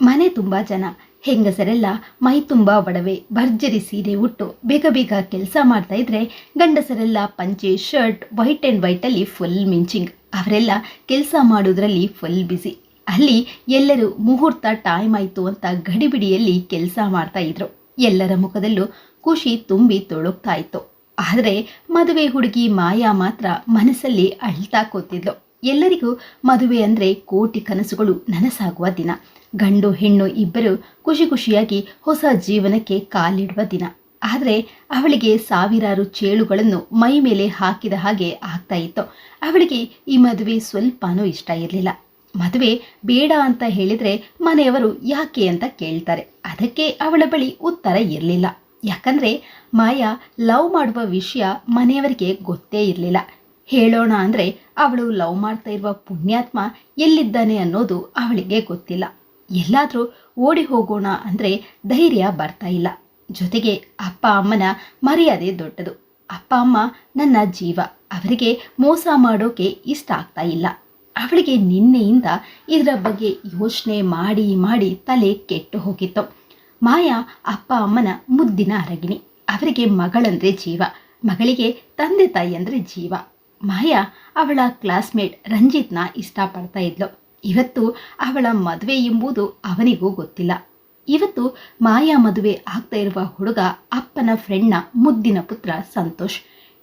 ಮನೆ ತುಂಬ ಜನ. ಹೆಂಗಸರೆಲ್ಲ ಮೈ ತುಂಬ ಒಡವೆ, ಭರ್ಜರಿ ಸೀರೆ ಉಟ್ಟು ಬೇಗ ಬೇಗ ಕೆಲಸ ಮಾಡ್ತಾ ಇದ್ರೆ ಗಂಡಸರೆಲ್ಲ ಪಂಚೆ, ಶರ್ಟ್ ವೈಟ್ ಆ್ಯಂಡ್ ವೈಟಲ್ಲಿ ಫುಲ್ ಮಿಂಚಿಂಗ್ ಅವರೆಲ್ಲ ಕೆಲಸ ಮಾಡೋದ್ರಲ್ಲಿ ಫುಲ್ ಬ್ಯುಸಿ ಅಲ್ಲಿ ಎಲ್ಲರೂ ಮುಹೂರ್ತ ಟೈಮ್ ಆಯಿತು ಅಂತ ಗಡಿಬಿಡಿಯಲ್ಲಿ ಕೆಲಸ ಮಾಡ್ತಾ ಇದ್ರು. ಎಲ್ಲರ ಮುಖದಲ್ಲೂ ಖುಷಿ ತುಂಬಿ ತೊಳಗ್ತಾ ಇತ್ತು. ಆದರೆ ಮದುವೆ ಹುಡುಗಿ ಮಾಯಾ ಮಾತ್ರ ಮನಸ್ಸಲ್ಲಿ ಅಳ್ತಾ ಕೂತಿದ್ಲು. ಎಲ್ಲರಿಗೂ ಮದುವೆ ಅಂದರೆ ಕೋಟಿ ಕನಸುಗಳು ನನಸಾಗುವ ದಿನ. ಗಂಡು ಹೆಣ್ಣು ಇಬ್ಬರು ಖುಷಿ ಖುಷಿಯಾಗಿ ಹೊಸ ಜೀವನಕ್ಕೆ ಕಾಲಿಡುವ ದಿನ. ಆದರೆ ಅವಳಿಗೆ ಸಾವಿರಾರು ಚೇಳುಗಳನ್ನು ಮೈ ಮೇಲೆ ಹಾಕಿದ ಹಾಗೆ ಆಗ್ತಾ ಇತ್ತು. ಅವಳಿಗೆ ಈ ಮದುವೆ ಸ್ವಲ್ಪನೂ ಇಷ್ಟ ಇರಲಿಲ್ಲ. ಮದುವೆ ಬೇಡ ಅಂತ ಹೇಳಿದರೆ ಮನೆಯವರು ಯಾಕೆ ಅಂತ ಕೇಳ್ತಾರೆ. ಅದಕ್ಕೆ ಅವಳ ಬಳಿ ಉತ್ತರ ಇರಲಿಲ್ಲ. ಯಾಕಂದರೆ ಮಾಯಾ ಲವ್ ಮಾಡುವ ವಿಷಯ ಮನೆಯವರಿಗೆ ಗೊತ್ತೇ ಇರಲಿಲ್ಲ. ಹೇಳೋಣ ಅಂದರೆ ಅವಳು ಲವ್ ಮಾಡ್ತಾ ಇರುವ ಪುಣ್ಯಾತ್ಮ ಎಲ್ಲಿದ್ದಾನೆ ಅನ್ನೋದು ಅವಳಿಗೆ ಗೊತ್ತಿಲ್ಲ. ಎಲ್ಲಾದರೂ ಓಡಿ ಹೋಗೋಣ ಅಂದರೆ ಧೈರ್ಯ ಬರ್ತಾ ಇಲ್ಲ. ಜೊತೆಗೆ ಅಪ್ಪ ಅಮ್ಮನ ಮರ್ಯಾದೆ ದೊಡ್ಡದು. ಅಪ್ಪ ಅಮ್ಮ ನನ್ನ ಜೀವ. ಅವರಿಗೆ ಮೋಸ ಮಾಡೋಕೆ ಇಷ್ಟ ಆಗ್ತಾ ಇಲ್ಲ. ಅವಳಿಗೆ ನಿನ್ನೆಯಿಂದ ಇದರ ಬಗ್ಗೆ ಯೋಚನೆ ಮಾಡಿ ಮಾಡಿ ತಲೆ ಕೆಟ್ಟು ಹೋಗಿತ್ತು. ಮಾಯಾ ಅಪ್ಪ ಅಮ್ಮನ ಮುದ್ದಿನ ಅರಗಿಣಿ. ಅವರಿಗೆ ಮಗಳಂದ್ರೆ ಜೀವ. ಮಗಳಿಗೆ ತಂದೆ ತಾಯಿ ಅಂದರೆ ಜೀವ. ಮಾಯಾ ಅವಳ ಕ್ಲಾಸ್ಮೇಟ್ ರಂಜಿತ್ನ ಇಷ್ಟಪಡ್ತಾ ಇದ್ಲು. ಇವತ್ತು ಅವಳ ಮದುವೆ ಎಂಬುದು ಅವನಿಗೂ ಗೊತ್ತಿಲ್ಲ. ಇವತ್ತು ಮಾಯಾ ಮದುವೆ ಆಗ್ತಾ ಇರುವ ಹುಡುಗ ಅಪ್ಪನ ಫ್ರೆಂಡ್ನ ಮುದ್ದಿನ ಪುತ್ರ ಸಂತೋಷ್.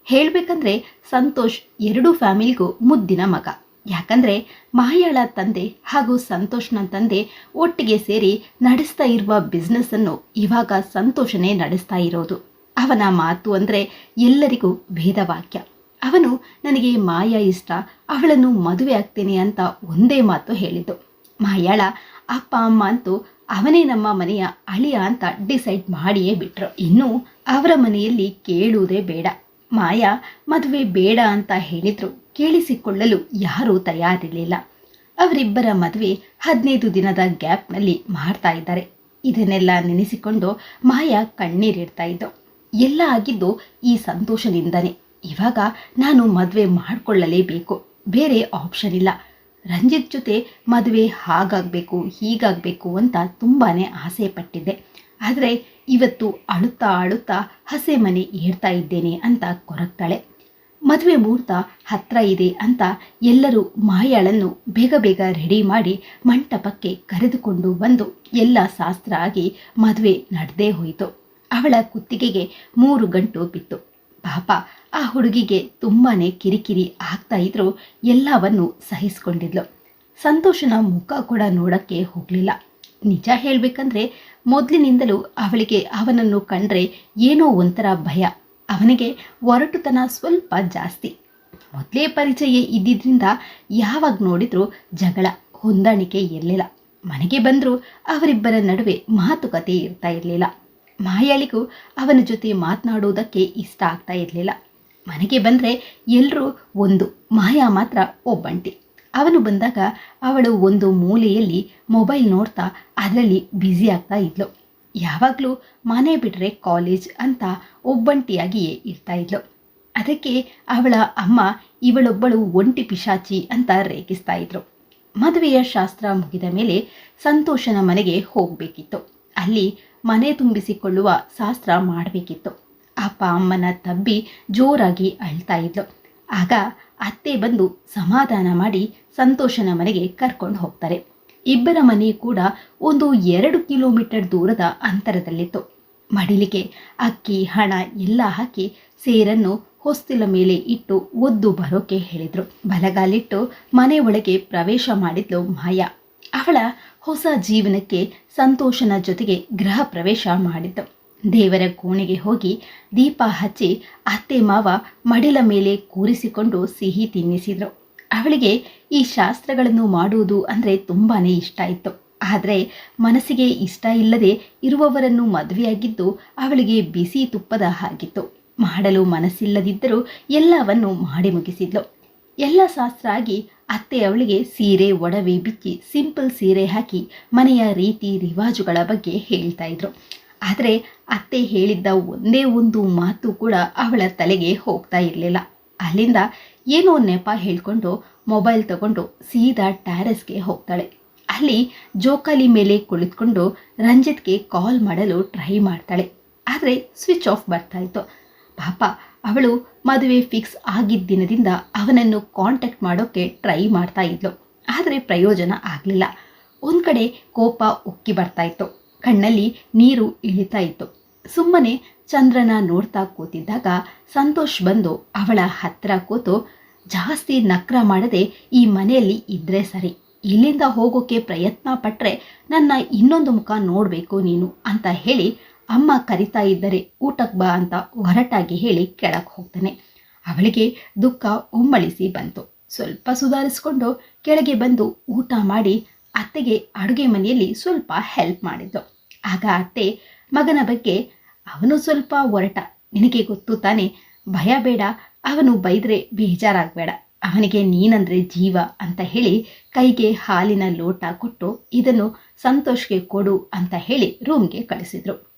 ಹೇಳಬೇಕಂದ್ರೆ ಸಂತೋಷ್ ಎರಡೂ ಫ್ಯಾಮಿಲಿಗೂ ಮುದ್ದಿನ ಮಗ. ಯಾಕಂದ್ರೆ ಮಾಯಾಳ ತಂದೆ ಹಾಗೂ ಸಂತೋಷ್ನ ತಂದೆ ಒಟ್ಟಿಗೆ ಸೇರಿ ನಡೆಸ್ತಾ ಇರುವ ಬಿಸ್ನೆಸ್ಸನ್ನು ಇವಾಗ ಸಂತೋಷನೇ ನಡೆಸ್ತಾ ಇರೋದು. ಅವನ ಮಾತು ಅಂದರೆ ಎಲ್ಲರಿಗೂ ಭೇದವಾಕ್ಯ ಅವನು ನನಗೆ ಮಾಯಾ ಇಷ್ಟ, ಅವಳನ್ನು ಮದುವೆ ಆಗ್ತೇನೆ ಅಂತ ಒಂದೇ ಮಾತು ಹೇಳಿದ್ದು. ಮಾಯಾಳ, ಅಪ್ಪ, ಅಮ್ಮ ಅಂತೂ ಅವನೇ ನಮ್ಮ ಮನೆಯ ಅಳಿಯ ಅಂತ ಡಿಸೈಡ್ ಮಾಡಿಯೇ ಬಿಟ್ರು. ಇನ್ನು ಅವರ ಮನೆಯಲ್ಲಿ ಕೇಳುವುದೇ ಬೇಡ. ಮಾಯಾ, ಮದುವೆ ಬೇಡ ಅಂತ ಹೇಳಿದ್ರು. ಕೇಳಿಸಿಕೊಳ್ಳಲು ಯಾರೂ ತಯಾರಿರಲಿಲ್ಲ. ಅವರಿಬ್ಬರ ಮದುವೆ ಹದಿನೈದು ದಿನದ ಗ್ಯಾಪ್ನಲ್ಲಿ ಮಾಡ್ತಾ ಇದ್ದಾರೆ. ಇದನ್ನೆಲ್ಲ ನೆನೆಸಿಕೊಂಡು ಮಾಯಾ ಕಣ್ಣೀರಿಡ್ತಾ ಇದ್ದು, ಎಲ್ಲ ಆಗಿದ್ದು ಈ ಸಂತೋಷದಿಂದನೇ. ಇವಾಗ ನಾನು ಮದುವೆ ಮಾಡಿಕೊಳ್ಳಲೇಬೇಕು. ಬೇರೆ ಆಪ್ಷನ್ ಇಲ್ಲ. ರಂಜಿತ್ ಜೊತೆ ಮದುವೆ ಹಾಗಾಗಬೇಕು, ಹೀಗಾಗಬೇಕು ಅಂತ ತುಂಬಾ ಆಸೆ ಪಟ್ಟಿದ್ದೆ ಆದರೆ ಇವತ್ತು ಅಳುತ್ತಾ ಅಳುತ್ತಾ ಹಸೆ ಮನೆ ಏರ್ತಾ ಇದ್ದೇನೆ ಅಂತ ಕೊರಗ್ತಾಳೆ. ಮದುವೆ ಮುಹೂರ್ತ ಹತ್ರ ಇದೆ ಅಂತ ಎಲ್ಲರೂ ಮಾಯಾಳನ್ನು ಬೇಗ ಬೇಗ ರೆಡಿ ಮಾಡಿ ಮಂಟಪಕ್ಕೆ ಕರೆದುಕೊಂಡು ಬಂದು ಎಲ್ಲ ಶಾಸ್ತ್ರ ಆಗಿ ಮದುವೆ ನಡೆದೇ ಹೋಯಿತು. ಅವಳ ಕುತ್ತಿಗೆಗೆ ಮೂರು ಗಂಟು ಬಿತ್ತು. ಪಾಪ ಆ ಹುಡುಗಿಗೆ ತುಂಬಾ ಕಿರಿಕಿರಿ ಆಗ್ತಾ ಇದ್ರು ಎಲ್ಲವನ್ನು ಸಹಿಸ್ಕೊಂಡಿದ್ಲು. ಸಂತೋಷನ ಮುಖ ಕೂಡ ನೋಡಕ್ಕೆ ಹೋಗ್ಲಿಲ್ಲ. ನಿಜ ಹೇಳಬೇಕಂದ್ರೆ ಮೊದಲಿನಿಂದಲೂ ಅವಳಿಗೆ ಅವನನ್ನು ಕಂಡ್ರೆ ಏನೋ ಒಂಥರ ಭಯ. ಅವನಿಗೆ ಒರಟುತನ ಸ್ವಲ್ಪ ಜಾಸ್ತಿ. ಮೊದಲೇ ಪರಿಚಯ ಇದ್ದಿದ್ರಿಂದ ಯಾವಾಗ ನೋಡಿದ್ರು ಜಗಳ, ಹೊಂದಾಣಿಕೆ ಇರಲಿಲ್ಲ. ಮನೆಗೆ ಬಂದರೂ ಅವರಿಬ್ಬರ ನಡುವೆ ಮಾತುಕತೆ ಇರ್ತಾ ಇರಲಿಲ್ಲ. ಮಾಯಾಳಿಗೂ ಅವನ ಜೊತೆ ಮಾತನಾಡುವುದಕ್ಕೆ ಇಷ್ಟ ಆಗ್ತಾ ಇರಲಿಲ್ಲ. ಮನೆಗೆ ಬಂದರೆ ಎಲ್ಲರೂ ಒಂದು, ಮಾಯಾ ಮಾತ್ರ ಒಬ್ಬಂಟಿ. ಅವನು ಬಂದಾಗ ಅವಳು ಒಂದು ಮೂಲೆಯಲ್ಲಿ ಮೊಬೈಲ್ ನೋಡ್ತಾ ಅದರಲ್ಲಿ ಬ್ಯುಸಿ ಆಗ್ತಾ ಇದ್ಲು. ಯಾವಾಗಲೂ ಮನೆ ಬಿಟ್ಟರೆ ಕಾಲೇಜ್ ಅಂತ ಒಬ್ಬಂಟಿಯಾಗಿಯೇ ಇರ್ತಾ ಇದ್ಲು. ಅದಕ್ಕೆ ಅವಳ ಅಮ್ಮ ಇವಳೊಬ್ಬಳು ಒಂಟಿ ಪಿಶಾಚಿ ಅಂತ ರೇಖಿಸ್ತಾ ಇದ್ರು. ಮದುವೆಯ ಶಾಸ್ತ್ರ ಮುಗಿದ ಮೇಲೆ ಸಂತೋಷನ ಮನೆಗೆ ಹೋಗಬೇಕಿತ್ತು. ಅಲ್ಲಿ ಮನೆ ತುಂಬಿಸಿಕೊಳ್ಳುವ ಶಾಸ್ತ್ರ ಮಾಡಬೇಕಿತ್ತು. ಅಪ್ಪ ಅಮ್ಮನ ತಬ್ಬಿ ಜೋರಾಗಿ ಅಳ್ತಾ ಇದ್ಲು. ಆಗ ಅತ್ತೆ ಬಂದು ಸಮಾಧಾನ ಮಾಡಿ ಸಂತೋಷನ ಮನೆಗೆ ಕರ್ಕೊಂಡು ಹೋಗ್ತಾರೆ. ಇಬ್ಬರ ಮನೆ ಕೂಡ ಒಂದು ಎರಡು ಕಿಲೋಮೀಟರ್ ದೂರದ ಅಂತರದಲ್ಲಿತ್ತು. ಮಡಿಲಿಗೆ ಅಕ್ಕಿ, ಹಣ ಎಲ್ಲ ಹಾಕಿ ಸೇರನ್ನು ಹೊಸ್ತಿಲ ಮೇಲೆ ಇಟ್ಟು ಒದ್ದು ಬರೋಕೆ ಹೇಳಿದ್ರು. ಬಲಗಾಲಿಟ್ಟು ಮನೆ ಒಳಗೆ ಪ್ರವೇಶ ಮಾಡಿದ್ಲು ಮಾಯಾ. ಅವಳ ಹೊಸ ಜೀವನಕ್ಕೆ ಸಂತೋಷನ ಜೊತೆಗೆ ಗೃಹ ಪ್ರವೇಶ ಮಾಡಿದ್ದು. ದೇವರ ಕೋಣೆಗೆ ಹೋಗಿ ದೀಪ ಹಚ್ಚಿ ಅತ್ತೆ ಮಾವ ಮಡಿಲ ಮೇಲೆ ಕೂರಿಸಿಕೊಂಡು ಸಿಹಿ ತಿನ್ನಿಸಿದರು. ಅವಳಿಗೆ ಈ ಶಾಸ್ತ್ರಗಳನ್ನು ಮಾಡುವುದು ಅಂದರೆ ತುಂಬಾ ಇಷ್ಟ ಇತ್ತು. ಆದರೆ ಮನಸ್ಸಿಗೆ ಇಷ್ಟ ಇಲ್ಲದೆ ಇರುವವರನ್ನು ಮದುವೆಯಾಗಿದ್ದು ಅವಳಿಗೆ ಬಿಸಿ ತುಪ್ಪದ ಹಾಗಿತ್ತು. ಮಾಡಲು ಮನಸ್ಸಿಲ್ಲದಿದ್ದರೂ ಎಲ್ಲವನ್ನು ಮಾಡಿ ಮುಗಿಸಿದ್ಲು. ಎಲ್ಲ ಶಾಸ್ತ್ರ ಆಗಿ ಅತ್ತೆ ಅವಳಿಗೆ ಸೀರೆ, ಒಡವೆ ಬಿಚ್ಚಿ ಸಿಂಪಲ್ ಸೀರೆ ಹಾಕಿ ಮನೆಯ ರೀತಿ ರಿವಾಜುಗಳ ಬಗ್ಗೆ ಹೇಳ್ತಾ ಇದ್ರು. ಆದರೆ ಅತ್ತೆ ಹೇಳಿದ್ದ ಒಂದೇ ಒಂದು ಮಾತು ಕೂಡ ಅವಳ ತಲೆಗೆ ಹೋಗ್ತಾ ಇರಲಿಲ್ಲ. ಅಲ್ಲಿಂದ ಏನೋ ನೆಪ ಹೇಳ್ಕೊಂಡು ಮೊಬೈಲ್ ತಗೊಂಡು ಸೀದಾ ಟ್ಯಾರೆಸ್ಗೆ ಹೋಗ್ತಾಳೆ. ಅಲ್ಲಿ ಜೋಕಾಲಿ ಮೇಲೆ ಕುಳಿತುಕೊಂಡು ರಂಜಿತ್ಗೆ ಕಾಲ್ ಮಾಡಲು ಟ್ರೈ ಮಾಡ್ತಾಳೆ. ಆದರೆ ಸ್ವಿಚ್ ಆಫ್ ಬರ್ತಾಯಿತ್ತು ಪಾಪ ಅವಳು ಮದುವೆ ಫಿಕ್ಸ್ ಆಗಿದ್ದ ದಿನದಿಂದ ಅವನನ್ನು ಕಾಂಟ್ಯಾಕ್ಟ್ ಮಾಡೋಕ್ಕೆ ಟ್ರೈ ಮಾಡ್ತಾ ಇದ್ಲು. ಆದರೆ ಪ್ರಯೋಜನ ಆಗಲಿಲ್ಲ. ಒಂದು ಕಡೆ ಕೋಪ ಉಕ್ಕಿ ಬರ್ತಾ ಇತ್ತು. ಕಣ್ಣಲ್ಲಿ ನೀರು ಇಳಿತಾ ಇತ್ತು. ಸುಮ್ಮನೆ ಚಂದ್ರನ ನೋಡ್ತಾ ಕೂತಿದ್ದಾಗ ಸಂತೋಷ್ ಬಂದು ಅವಳ ಹತ್ತಿರ ಕೂತು, ಜಾಸ್ತಿ ನಕ್ರ ಮಾಡದೆ ಈ ಮನೆಯಲ್ಲಿ ಇದ್ರೆ ಸರಿ. ಇಲ್ಲಿಂದ ಹೋಗೋಕೆ ಪ್ರಯತ್ನ ಪಟ್ಟರೆ ನನ್ನ ಇನ್ನೊಂದು ಮುಖ ನೋಡಬೇಕು ನೀನು ಅಂತ ಹೇಳಿ ಅಮ್ಮ ಕರಿತಾ ಇದ್ದರೆ ಊಟಕ್ಕೆ ಬಾ ಅಂತ ಹೊರಟಾಗಿ ಹೇಳಿ ಕೆಳಕ್ಕೆ ಹೋಗ್ತಾನೆ. ಅವಳಿಗೆ ದುಃಖ ಉಮ್ಮಳಿಸಿ ಬಂತು. ಸ್ವಲ್ಪ ಸುಧಾರಿಸ್ಕೊಂಡು ಕೆಳಗೆ ಬಂದು ಊಟ ಮಾಡಿ ಅತ್ತೆಗೆ ಅಡುಗೆ ಮನೆಯಲ್ಲಿ ಸ್ವಲ್ಪ ಹೆಲ್ಪ್ ಮಾಡಿದ್ದು. ಆಗ ಅತ್ತೆ ಮಗನ ಬಗ್ಗೆ, ಅವನು ಸ್ವಲ್ಪ ಒರಟ. ನಿನಗೆ ಗೊತ್ತು ತಾನೆ? ಭಯ ಬೇಡ. ಅವನು ಬೈದರೆ ಬೇಜಾರಾಗಬೇಡ. ಅವನಿಗೆ ನೀನಂದರೆ ಜೀವ ಅಂತ ಹೇಳಿ ಕೈಗೆ ಹಾಲಿನ ಲೋಟ ಕೊಟ್ಟು, ಇದನ್ನು ಸಂತೋಷ್ಗೆ ಕೊಡು ಅಂತ ಹೇಳಿ ರೂಮ್ಗೆ ಕಳಿಸಿದ್ರು.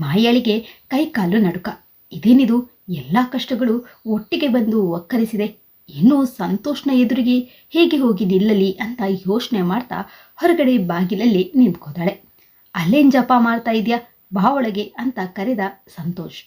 ಮಾಯಾಳಿಗೆ ಕೈಕಾಲು ನಡುಕ. ಇದೇನಿದು? ಎಲ್ಲ ಕಷ್ಟಗಳು ಒಟ್ಟಿಗೆ ಬಂದು ಒಕ್ಕರಿಸಿದೆ. ಇನ್ನೂ ಸಂತೋಷ್ನ ಎದುರಿಗೆ ಹೇಗೆ ಹೋಗಿ ನಿಲ್ಲಲಿ ಅಂತ ಯೋಚನೆ ಮಾಡ್ತಾ ಹೊರಗಡೆ ಬಾಗಿಲಲ್ಲಿ ನಿಂತ್ಕೋದಾಳೆ ಅಲ್ಲೇನು ಜಪ ಮಾಡ್ತಾ ಇದೆಯಾ? ಬಾ ಒಳಗೆ ಅಂತ ಕರೆದ ಸಂತೋಷ್.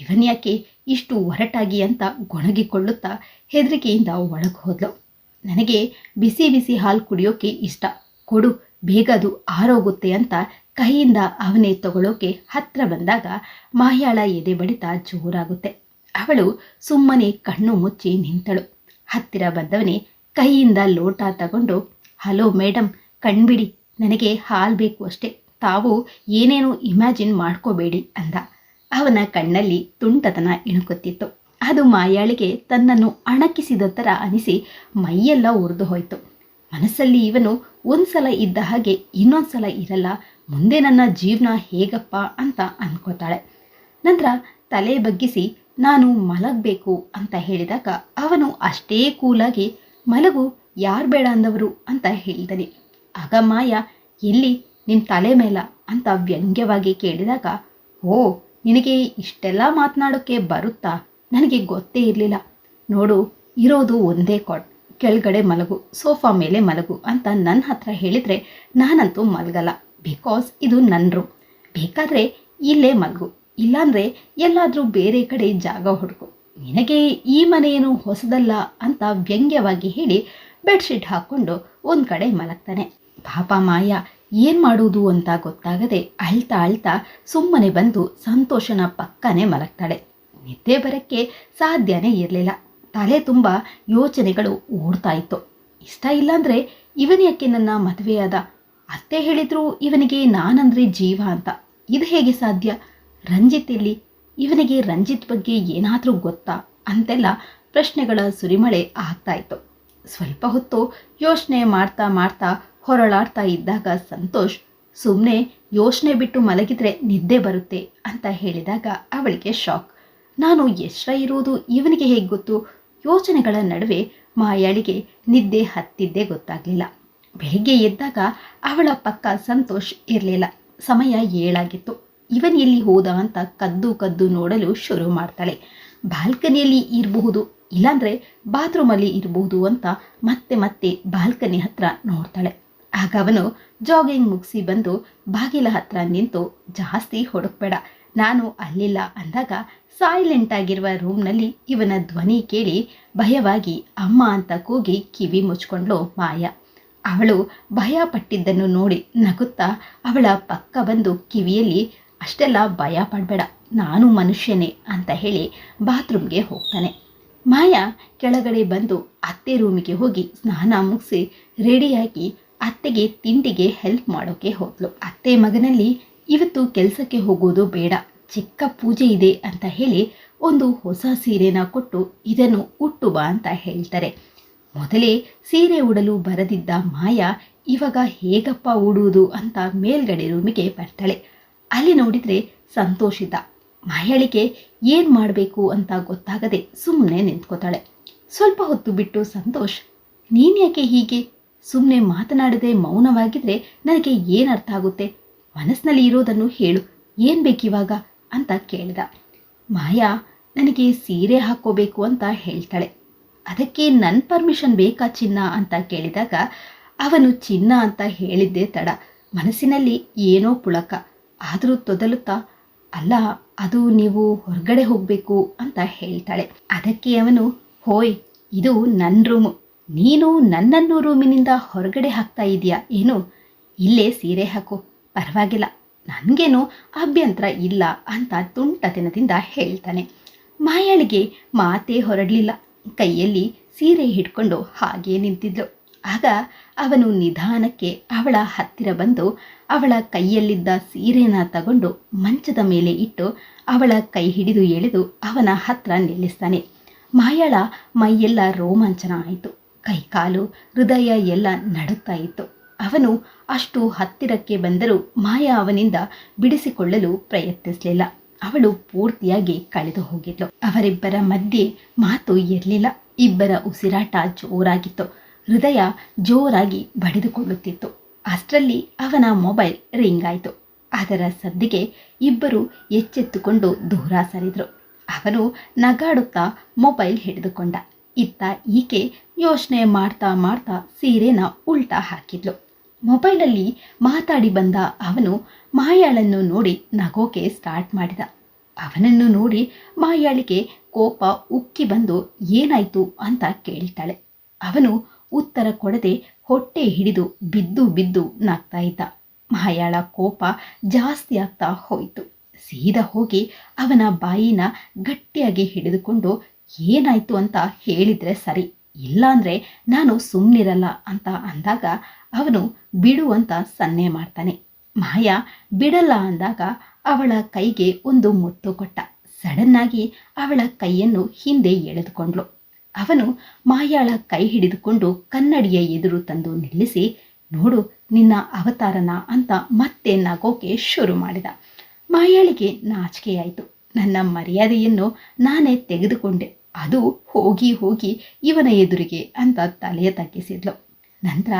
ಇವನ್ಯಾಕೆ ಇಷ್ಟು ಒರಟಾಗಿ ಅಂತ ಗೊಣಗಿಕೊಳ್ಳುತ್ತಾ ಹೆದರಿಕೆಯಿಂದ ಒಳಗೆ ಹೋದ್ಲು. ನನಗೆ ಬಿಸಿ ಬಿಸಿ ಹಾಲು ಕುಡಿಯೋಕೆ ಇಷ್ಟ. ಕೊಡು, ಬೇಗ ಅದು ಆರೋಗುತ್ತೆ ಅಂತ ಕೈಯಿಂದ ಅವನೇ ತಗೊಳ್ಳೋಕೆ ಹತ್ರ ಬಂದಾಗ ಮಾಯಾಳ ಎದೆ ಬಡಿತ ಜೋರಾಗುತ್ತೆ. ಅವಳು ಸುಮ್ಮನೆ ಕಣ್ಣು ಮುಚ್ಚಿ ನಿಂತಳು. ಹತ್ತಿರ ಬಂದವನೇ ಕೈಯಿಂದ ಲೋಟ ತಗೊಂಡು, ಹಲೋ ಮೇಡಮ್ ಕಣ್ಬಿಡಿ, ನನಗೆ ಹಾಲು ಬೇಕು ಅಷ್ಟೇ. ತಾವು ಏನೇನು ಇಮ್ಯಾಜಿನ್ ಮಾಡ್ಕೋಬೇಡಿ ಅಂದ. ಅವನ ಕಣ್ಣಲ್ಲಿ ತುಂಟತನ ಇಣುಕುತ್ತಿತ್ತು. ಅದು ಮಾಯಾಳಿಗೆ ತನ್ನನ್ನು ಅಣಕಿಸಿದ ಥರ ಅನಿಸಿ ಮೈಯೆಲ್ಲ ಉರಿದು ಹೋಯಿತು. ಮನಸ್ಸಲ್ಲಿ ಇವನು ಒಂದ್ಸಲ ಇದ್ದ ಹಾಗೆ ಇನ್ನೊಂದ್ಸಲ ಇರಲ್ಲ ಮುಂದೆ ನನ್ನ ಜೀವನ ಹೇಗಪ್ಪ ಅಂತ ಅನ್ಕೋತಾಳೆ. ನಂತರ ತಲೆ ಬಗ್ಗಿಸಿ, ನಾನು ಮಲಗಬೇಕು ಅಂತ ಹೇಳಿದಾಗ ಅವನು ಅಷ್ಟೇ ಕೂಲಾಗಿ, ಮಲಗು, ಯಾರು ಬೇಡ ಅಂದವರು ಅಂತ ಹೇಳಿದನೆ. ಆಗ ಮಾಯ, ಎಲ್ಲಿ ನಿಮ್ಮ ತಲೆ ಮೇಲ ಅಂತ ವ್ಯಂಗ್ಯವಾಗಿ ಕೇಳಿದಾಗ, ಓ, ನಿನಗೆ ಇಷ್ಟೆಲ್ಲ ಮಾತನಾಡೋಕ್ಕೆ ಬರುತ್ತಾ? ನನಗೆ ಗೊತ್ತೇ ಇರಲಿಲ್ಲ. ನೋಡು, ಇರೋದು ಒಂದೇ ಕಾಟ್ ಕೆಳಗಡೆ ಮಲಗು, ಸೋಫಾ ಮೇಲೆ ಮಲಗು ಅಂತ ನನ್ನ ಹತ್ರ ಹೇಳಿದರೆ ನಾನಂತೂ ಮಲಗಲ್ಲ. ಬಿಕಾಸ್ ಇದು ನನ್ನ ರೂಮ್ ಬೇಕಾದರೆ ಇಲ್ಲೇ ಮಲಗು. ಇಲ್ಲಾಂದರೆ ಎಲ್ಲಾದರೂ ಬೇರೆ ಕಡೆ ಜಾಗ ಹುಡುಕು ನಿನಗೆ ಈ ಮನೆಯೇನು ಹೊಸದಲ್ಲ ಅಂತ ವ್ಯಂಗ್ಯವಾಗಿ ಹೇಳಿ ಬೆಡ್ಶೀಟ್ ಹಾಕ್ಕೊಂಡು ಒಂದು ಕಡೆ ಮಲಗ್ತಾನೆ. ಪಾಪ ಮಾಯ, ಏನು ಮಾಡುವುದು ಅಂತ ಗೊತ್ತಾಗದೆ ಅಳ್ತಾ ಅಳ್ತಾ ಸುಮ್ಮನೆ ಬಂದು ಸಂತೋಷನ ಪಕ್ಕನೇ ಮಲಗ್ತಾಳೆ. ನಿದ್ದೆ ಬರೋಕ್ಕೆ ಸಾಧ್ಯನೇ ಇರಲಿಲ್ಲ. ತಲೆ ತುಂಬ ಯೋಚನೆಗಳು ಓಡ್ತಾ ಇತ್ತು. ಇಷ್ಟ ಇಲ್ಲಾಂದರೆ ಇವನ್ಯಾಕೆ ನನ್ನ ಮದುವೆಯಾದ ಅತ್ತೆ ಹೇಳಿದ್ರು, ಇವನಿಗೆ ನಾನಂದ್ರೆ ಜೀವ ಅಂತ. ಇದು ಹೇಗೆ ಸಾಧ್ಯ? ರಂಜಿತ್ ಇಲ್ಲಿ ಇವನಿಗೆ ರಂಜಿತ್ ಬಗ್ಗೆ ಏನಾದರೂ ಗೊತ್ತಾ? ಅಂತೆಲ್ಲ ಪ್ರಶ್ನೆಗಳ ಸುರಿಮಳೆ ಆಗ್ತಾ ಇತ್ತು. ಸ್ವಲ್ಪ ಹೊತ್ತು ಯೋಚನೆ ಮಾಡ್ತಾ ಮಾಡ್ತಾ ಹೊರಳಾಡ್ತಾ ಇದ್ದಾಗ ಸಂತೋಷ್ ಸುಮ್ಮನೆ ಯೋಚನೆ ಬಿಟ್ಟು ಮಲಗಿದ್ರೆ ನಿದ್ದೆ ಬರುತ್ತೆ ಅಂತ ಹೇಳಿದಾಗ ಅವಳಿಗೆ ಶಾಕ್. ನಾನು ಎಷ್ಟರ ಇರುವುದು? ಇವನಿಗೆ ಹೇಗೆ ಗೊತ್ತು? ಯೋಚನೆಗಳ ನಡುವೆ ಮಾಯಾಳಿಗೆ ನಿದ್ದೆ ಹತ್ತಿದ್ದೇ ಗೊತ್ತಾಗಲಿಲ್ಲ. ಬೆಳಿಗ್ಗೆ ಎದ್ದಾಗ ಅವಳ ಪಕ್ಕ ಸಂತೋಷ್ ಇರಲಿಲ್ಲ. ಸಮಯ ಏಳಾಗಿತ್ತು. ಇವನ್ ಎಲ್ಲಿ ಹೋದ ಅಂತ ಕದ್ದು ಕದ್ದು ನೋಡಲು ಶುರು ಮಾಡ್ತಾಳೆ. ಬಾಲ್ಕನಿಯಲ್ಲಿ ಇರಬಹುದು, ಇಲ್ಲಾಂದ್ರೆ ಬಾತ್ರೂಮಲ್ಲಿ ಇರಬಹುದು ಅಂತ ಮತ್ತೆ ಮತ್ತೆ ಬಾಲ್ಕನಿ ಹತ್ರ ನೋಡ್ತಾಳೆ. ಆಗ ಅವನು ಜಾಗಿಂಗ್ ಮುಗಿಸಿ ಬಂದು ಬಾಗಿಲ ಹತ್ರ ನಿಂತು ಜಾಸ್ತಿ ಹೊಡಕ್ಬೇಡ, ನಾನು ಅಲ್ಲಿಲ್ಲ ಅಂದಾಗ ಸೈಲೆಂಟ್ ಆಗಿರುವ ರೂಮ್ನಲ್ಲಿ ಇವನ ಧ್ವನಿ ಕೇಳಿ ಭಯವಾಗಿ ಅಮ್ಮ ಅಂತ ಕೂಗಿ ಕಿವಿ ಮುಚ್ಕೊಂಡ್ಲು ಮಾಯ. ಅವಳು ಭಯ ಪಟ್ಟಿದ್ದನ್ನು ನೋಡಿ ನಗುತ್ತಾ ಅವಳ ಪಕ್ಕ ಬಂದು ಕಿವಿಯಲ್ಲಿ, ಅಷ್ಟೆಲ್ಲ ಭಯ ಪಡಬೇಡ, ನಾನು ಮನುಷ್ಯನೇ ಅಂತ ಹೇಳಿ ಬಾತ್ರೂಮ್ಗೆ ಹೋಗ್ತಾನೆ. ಮಾಯಾ ಕೆಳಗಡೆ ಬಂದು ಅತ್ತೆ ರೂಮಿಗೆ ಹೋಗಿ ಸ್ನಾನ ಮುಗಿಸಿ ರೆಡಿಯಾಗಿ ಅತ್ತೆಗೆ ತಿಂಡಿಗೆ ಹೆಲ್ಪ್ ಮಾಡೋಕ್ಕೆ ಹೋದ್ಲು. ಅತ್ತೆ ಮಗನಲ್ಲಿ, ಇವತ್ತು ಕೆಲಸಕ್ಕೆ ಹೋಗೋದು ಬೇಡ, ಚಿಕ್ಕ ಪೂಜೆ ಇದೆ ಅಂತ ಹೇಳಿ ಒಂದು ಹೊಸ ಸೀರೆನ ಕೊಟ್ಟು, ಇದನ್ನು ಉಟ್ಟು ಬಾ ಅಂತ ಹೇಳ್ತಾರೆ. ಮೊದಲೇ ಸೀರೆ ಉಡಲು ಬರದಿದ್ದ ಮಾಯಾ ಇವಾಗ ಹೇಗಪ್ಪ ಉಡುವುದು ಅಂತ ಮೇಲ್ಗಡೆ ರೂಮಿಗೆ ಬರ್ತಾಳೆ. ಅಲ್ಲಿ ನೋಡಿದರೆ ಸಂತೋಷಿತ. ಮಾಯಾಳಿಗೆ ಏನು ಮಾಡಬೇಕು ಅಂತ ಗೊತ್ತಾಗದೆ ಸುಮ್ಮನೆ ನಿಂತ್ಕೋತಾಳೆ. ಸ್ವಲ್ಪ ಹೊತ್ತು ಬಿಟ್ಟು ಸಂತೋಷ್ ನೀನ್ಯಾಕೆ ಹೀಗೆ? ಸುಮ್ಮನೆ ಮಾತನಾಡದೆ ಮೌನವಾಗಿದ್ರೆ ನನಗೆ ಏನು ಅರ್ಥ ಆಗುತ್ತೆ? ಮನಸ್ಸಿನಲ್ಲಿ ಇರೋದನ್ನು ಹೇಳು. ಏನು ಬೇಕಿವಾಗ? ಅಂತ ಕೇಳಿದ. ಮಾಯಾ, ನನಗೆ ಸೀರೆ ಹಾಕ್ಕೋಬೇಕು ಅಂತ ಹೇಳ್ತಾಳೆ. ಅದಕ್ಕೆ ನನ್ನ ಪರ್ಮಿಷನ್ ಬೇಕಾ ಚಿನ್ನ ಅಂತ ಕೇಳಿದಾಗ, ಅವನು ಚಿನ್ನ ಅಂತ ಹೇಳಿದ್ದೇ ತಡ. ಮನಸ್ಸಿನಲ್ಲಿ ಏನೋ ಪುಳಕ. ಆದರೂ ತೊದಲುತ್ತಾ, ಅಲ್ಲ, ಅದು ನೀವು ಹೊರಗಡೆ ಹೋಗಬೇಕು ಅಂತ ಹೇಳ್ತಾಳೆ. ಅದಕ್ಕೆ ಅವನು, ಹೋಯ್, ಇದು ನನ್ನ ರೂಮು ನೀನು ನನ್ನನ್ನು ರೂಮಿನಿಂದ ಹೊರಗಡೆ ಹಾಕ್ತಾ ಇದೆಯಾ ಏನು? ಇಲ್ಲೇ ಸೀರೆ ಹಾಕು. ಪರವಾಗಿಲ್ಲ. ನನಗೇನು ಅಭ್ಯಂತರ ಇಲ್ಲ ಅಂತ ತುಂಟತನದಿಂದ ಹೇಳ್ತಾನೆ. ಮಾಯಾಳಿಗೆ ಮಾತೇ ಹೊರಡಲಿಲ್ಲ. ಕೈಯಲ್ಲಿ ಸೀರೆ ಹಿಡ್ಕೊಂಡು ಹಾಗೆ ನಿಂತಿದ್ಲು. ಆಗ ಅವನು ನಿಧಾನಕ್ಕೆ ಅವಳ ಹತ್ತಿರ ಬಂದು ಅವಳ ಕೈಯಲ್ಲಿದ್ದ ಸೀರೆನ ತಗೊಂಡು ಮಂಚದ ಮೇಲೆ ಇಟ್ಟು ಅವಳ ಕೈ ಹಿಡಿದು ಎಳೆದು ಅವನ ಹತ್ರ ನಿಲ್ಲಿಸ್ತಾನೆ. ಮಾಯಾಳ ಮೈಯೆಲ್ಲ ರೋಮಾಂಚನ ಆಯಿತು. ಕೈಕಾಲು, ಹೃದಯ ಎಲ್ಲ ನಡುತ್ತಾ ಇತ್ತು. ಅವನು ಅಷ್ಟು ಹತ್ತಿರಕ್ಕೆ ಬಂದರೂ ಮಾಯಾ ಅವನಿಂದ ಬಿಡಿಸಿಕೊಳ್ಳಲು ಪ್ರಯತ್ನಿಸಲಿಲ್ಲ. ಅವಳು ಪೂರ್ತಿಯಾಗಿ ಕಳೆದು ಹೋಗಿದ್ಲು. ಅವರಿಬ್ಬರ ಮಧ್ಯೆ ಮಾತು ಇರಲಿಲ್ಲ. ಇಬ್ಬರ ಉಸಿರಾಟ ಜೋರಾಗಿತ್ತು. ಹೃದಯ ಜೋರಾಗಿ ಬಡಿದುಕೊಳ್ಳುತ್ತಿತ್ತು. ಅಷ್ಟರಲ್ಲಿ ಅವನ ಮೊಬೈಲ್ ರಿಂಗ್ ಆಯಿತು. ಅದರ ಸದ್ದಿಗೆ ಇಬ್ಬರು ಎಚ್ಚೆತ್ತುಕೊಂಡು ದೂರ ಸರಿದ್ರು. ಅವನು ನಗಾಡುತ್ತಾ ಮೊಬೈಲ್ ಹಿಡಿದುಕೊಂಡ. ಇತ್ತ ಈಕೆ ಯೋಚನೆ ಮಾಡ್ತಾ ಮಾಡ್ತಾ ಸೀರೆನ ಉಲ್ಟಾ ಹಾಕಿದ್ಲು. ಮೊಬೈಲಲ್ಲಿ ಮಾತಾಡಿ ಬಂದ ಅವನು ಮಾಯಾಳನ್ನು ನೋಡಿ ನಗೋಕೆ ಸ್ಟಾರ್ಟ್ ಮಾಡಿದ. ಅವನನ್ನು ನೋಡಿ ಮಾಯಾಳಿಗೆ ಕೋಪ ಉಕ್ಕಿ ಬಂದು ಏನಾಯ್ತು ಅಂತ ಕೇಳ್ತಾಳೆ. ಅವನು ಉತ್ತರ ಕೊಡದೆ ಹೊಟ್ಟೆ ಹಿಡಿದು ಬಿದ್ದು ಬಿದ್ದು ನಗ್ತಾ ಇದ್ದ. ಮಾಯಾಳ ಕೋಪ ಜಾಸ್ತಿ ಆಗ್ತಾ ಹೋಯಿತು. ಸೀದಾ ಹೋಗಿ ಅವನ ಬಾಯಿನ ಗಟ್ಟಿಯಾಗಿ ಹಿಡಿದುಕೊಂಡು ಏನಾಯ್ತು ಅಂತ ಹೇಳಿದ್ರೆ ಸರಿ. ಇಲ್ಲಾಂದ್ರೆ ನಾನು ಸುಮ್ಮನಿರಲ್ಲ ಅಂತ ಅಂದಾಗ ಅವನು ಬಿಡು ಅಂತ ಸನ್ನೆ ಮಾಡ್ತಾನೆ. ಮಾಯಾ ಬಿಡಲ್ಲ ಅಂದಾಗ ಅವಳ ಕೈಗೆ ಒಂದು ಮುತ್ತು ಕೊಟ್ಟ. ಸಡನ್ನಾಗಿ ಅವಳ ಕೈಯನ್ನು ಹಿಂದೆ ಎಳೆದುಕೊಂಡ್ಳು. ಅವನು ಮಾಯಾಳ ಕೈ ಹಿಡಿದುಕೊಂಡು ಕನ್ನಡಿಯ ಎದುರು ತಂದು ನಿಲ್ಲಿಸಿ, ನೋಡು, ನಿನ್ನ ಅವತಾರನ ಅಂತ ಮತ್ತೆ ನಗೋಕೆ ಶುರು ಮಾಡಿದ. ಮಾಯಾಳಿಗೆ ನಾಚಿಕೆಯಾಯಿತು. ನನ್ನ ಮರ್ಯಾದೆಯನ್ನು ನಾನೇ ತೆಗೆದುಕೊಂಡೆ. ಅದು ಹೋಗಿ ಹೋಗಿ ಇವನ ಎದುರಿಗೆ ಅಂತ ತಲೆಯ ತಗ್ಗಿಸಿದ್ಲು. ನಂತರ